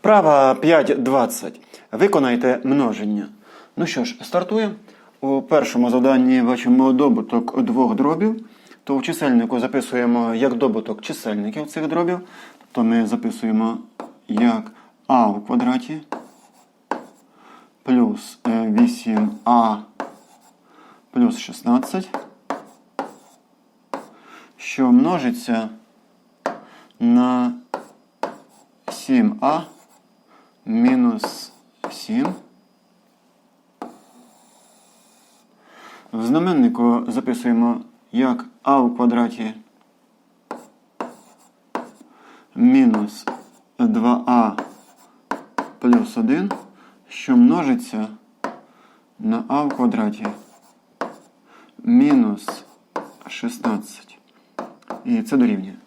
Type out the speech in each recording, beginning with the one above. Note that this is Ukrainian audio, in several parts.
Вправа 5.20. Виконайте множення. Ну що ж, стартуємо. У першому завданні бачимо добуток двох дробів. То в чисельнику записуємо як добуток чисельників цих дробів. Тобто ми записуємо як а у квадраті плюс е, 8а плюс 16, що множиться на 7а мінус 7. В знаменнику записуємо як а у квадраті мінус 2а плюс 1, що множиться на а в квадраті мінус 16. І це дорівнює.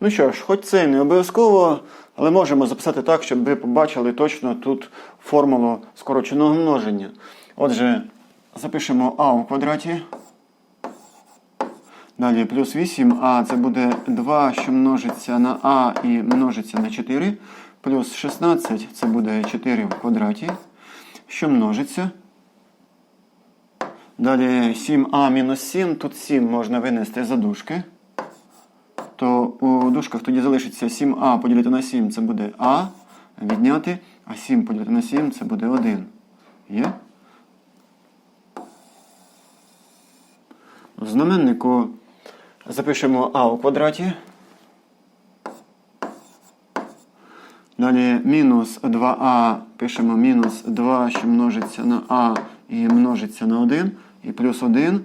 Ну що ж, хоч це і не обов'язково, але можемо записати так, щоб ви побачили точно тут формулу скороченого множення. Отже, запишемо а у квадраті. Далі плюс 8, а це буде 2, що множиться на а і множиться на 4. Плюс 16 це буде 4 в квадраті, що множиться. Далі 7а мінус 7, тут 7 можна винести за дужки то у дужках тоді залишиться 7а поділити на 7, це буде А відняти, а 7 поділити на 7 це буде 1. Є? В знаменнику запишемо А у квадраті. Далі мінус 2а пишемо мінус 2, що множиться на А і множиться на 1. І плюс 1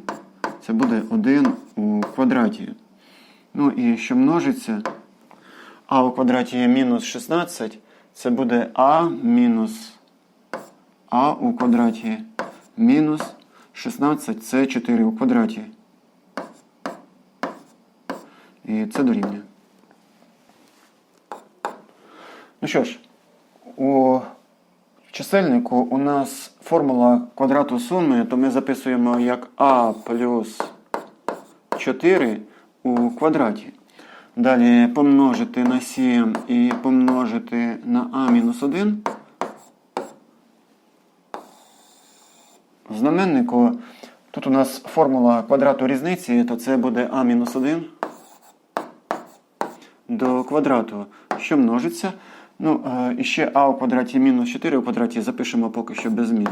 це буде 1 у квадраті. Ну і що множиться, а у квадраті є мінус 16, це буде а мінус а у квадраті мінус 16 це 4 у квадраті. І це дорівнює. Ну що ж, у чисельнику у нас формула квадрату суми, то ми записуємо як а плюс 4 у квадраті. Далі помножити на 7 і помножити на а мінус 1. В знаменнику тут у нас формула квадрату різниці, то це буде а мінус 1 до квадрату, що множиться. Ну, е, і ще а у квадраті мінус 4 у квадраті запишемо поки що без змін.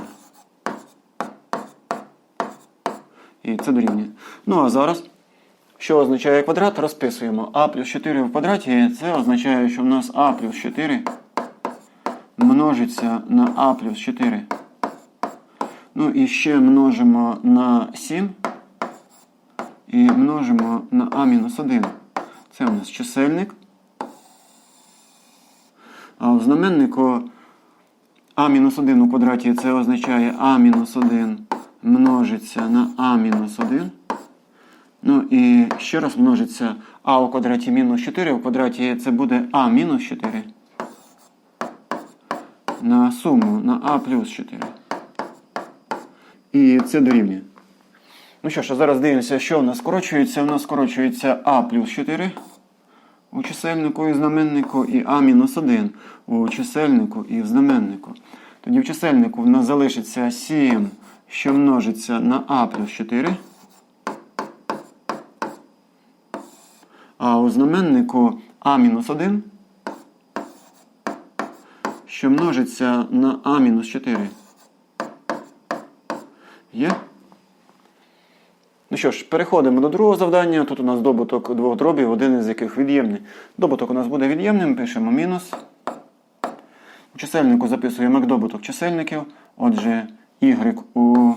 І це дорівнює. Ну, а зараз. Що означає квадрат? Розписуємо. А плюс 4 в квадраті. Це означає, що в нас А плюс 4 множиться на А плюс 4. Ну і ще множимо на 7 і множимо на А мінус 1. Це у нас чисельник. А в знаменнику А мінус 1 у квадраті це означає А мінус 1 множиться на А мінус 1. Ну і ще раз множиться а у квадраті мінус 4 у квадраті це буде а мінус 4 на суму на а плюс 4. І це дорівнює. Ну що ж, а зараз дивимося, що в нас скорочується. У нас скорочується а плюс 4 у чисельнику і знаменнику, і а мінус 1 у чисельнику і в знаменнику. Тоді в чисельнику в нас залишиться 7, що множиться на а плюс 4. А у знаменнику А-1, що множиться на А-4. Є? Ну що ж, переходимо до другого завдання. Тут у нас добуток двох дробів, один із яких від'ємний. Добуток у нас буде від'ємним, пишемо мінус. У чисельнику записуємо як добуток чисельників. Отже, y у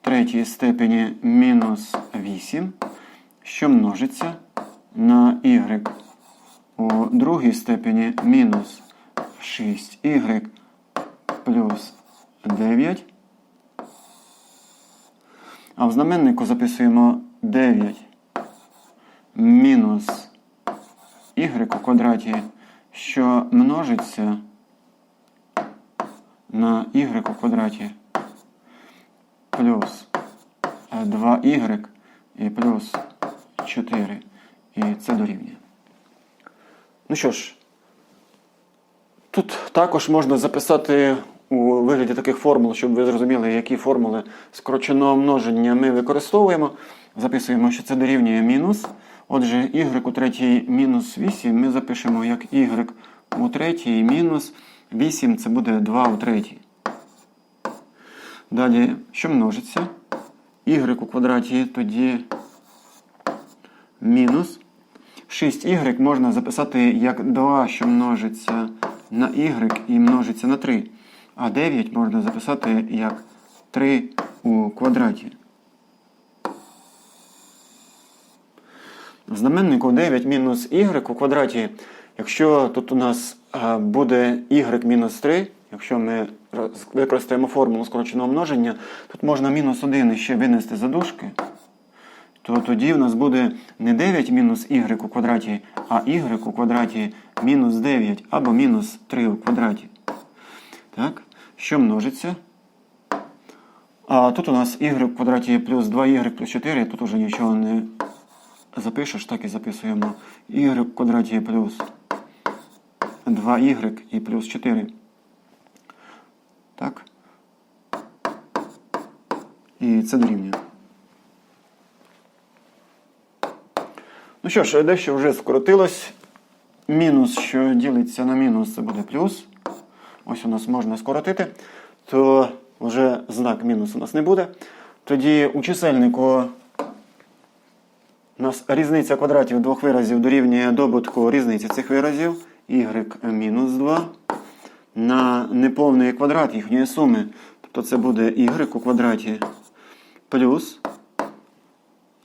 третій степені мінус 8, що множиться на y у другій степені мінус 6y плюс 9. А в знаменнику записуємо 9 мінус y у квадраті, що множиться на y у квадраті плюс 2y і плюс 4. І це дорівнює. Ну що ж, Тут також можна записати у вигляді таких формул, щоб ви зрозуміли, які формули скороченого множення ми використовуємо. Записуємо, що це дорівнює мінус. Отже, y у третій мінус 8 ми запишемо як y у третій мінус 8 це буде 2 у третій. Далі, що множиться? y у квадраті тоді мінус. 6y можна записати як 2, що множиться на y і множиться на 3. А 9 можна записати як 3 у квадраті. В знаменнику 9 мінус y у квадраті. Якщо тут у нас буде y мінус 3, якщо ми використаємо формулу скороченого множення, тут можна мінус 1 ще винести за дужки, то тоді в нас буде не 9 мінус y у квадраті, а y у квадраті мінус 9 або мінус 3 у квадраті. Так, що множиться? А тут у нас y в квадраті плюс 2y плюс 4, тут уже нічого не запишеш, так і записуємо y в квадраті плюс 2y і плюс 4. Так. І це дорівнює. Ну що ж, дещо вже скоротилось. Мінус, що ділиться на мінус, це буде плюс. Ось у нас можна скоротити, то вже знак мінус у нас не буде. Тоді у чисельнику у нас різниця квадратів двох виразів дорівнює добутку різниці цих виразів y мінус 2 на неповний квадрат їхньої суми. Тобто це буде y у квадраті плюс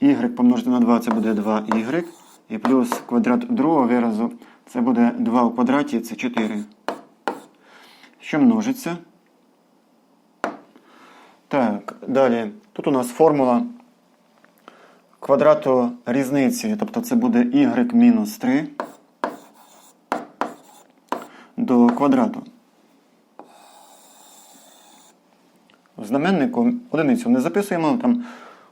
y помножити на 2 це буде 2y. І плюс квадрат другого виразу це буде 2 у квадраті, це 4. Що множиться? Так, далі. Тут у нас формула квадрату різниці, тобто це буде y мінус 3 до квадрату. В знаменнику одиницю не записуємо, там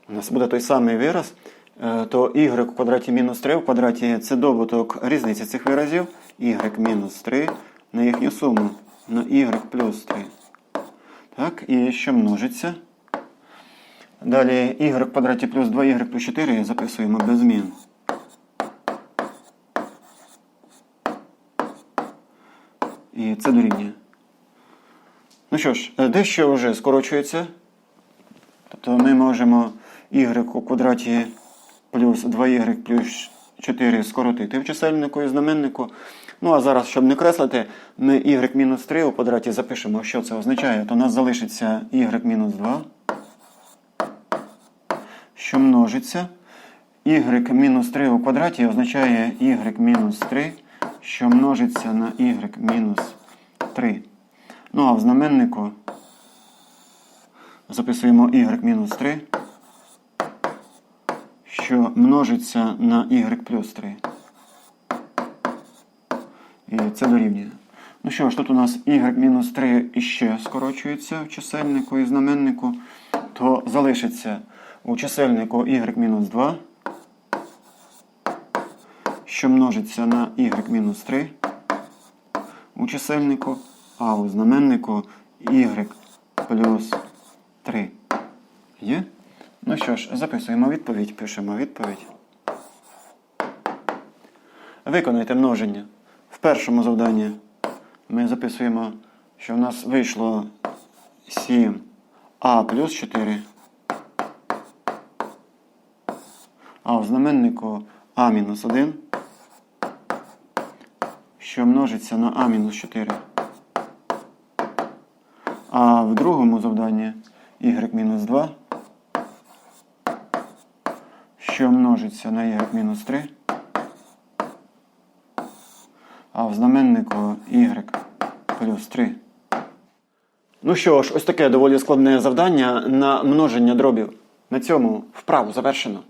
у нас буде той самий вираз, е, то y у квадраті мінус 3 в квадраті це добуток різниці цих виразів, y мінус 3 на їхню суму, на y плюс 3. Так, і що множиться? Далі y в квадраті плюс 2y плюс 4 записуємо без змін. І це дорівнює. Ну що ж, е, дещо вже скорочується. Тобто ми можемо y у квадраті плюс 2y плюс 4 скоротити в чисельнику і знаменнику. Ну а зараз, щоб не креслити, ми y мінус 3 у квадраті запишемо, що це означає. То у нас залишиться y мінус 2, що множиться. y мінус 3 у квадраті означає y мінус 3, що множиться на y мінус 3. Ну а в знаменнику записуємо y мінус 3, що множиться на y плюс 3. І це дорівнює. Ну що ж, тут у нас y мінус 3 іще скорочується в чисельнику і знаменнику, то залишиться у чисельнику y мінус 2, що множиться на y мінус 3 у чисельнику, а у знаменнику y плюс 3. Є? Ну що ж, записуємо відповідь, пишемо відповідь. Виконайте множення. В першому завданні ми записуємо, що в нас вийшло 7а плюс 4. А в знаменнику а мінус 1, що множиться на а мінус 4. А в другому завданні y мінус 2, що множиться на y мінус 3. А в знаменнику y плюс 3. Ну що ж, ось таке доволі складне завдання на множення дробів. На цьому вправу завершено.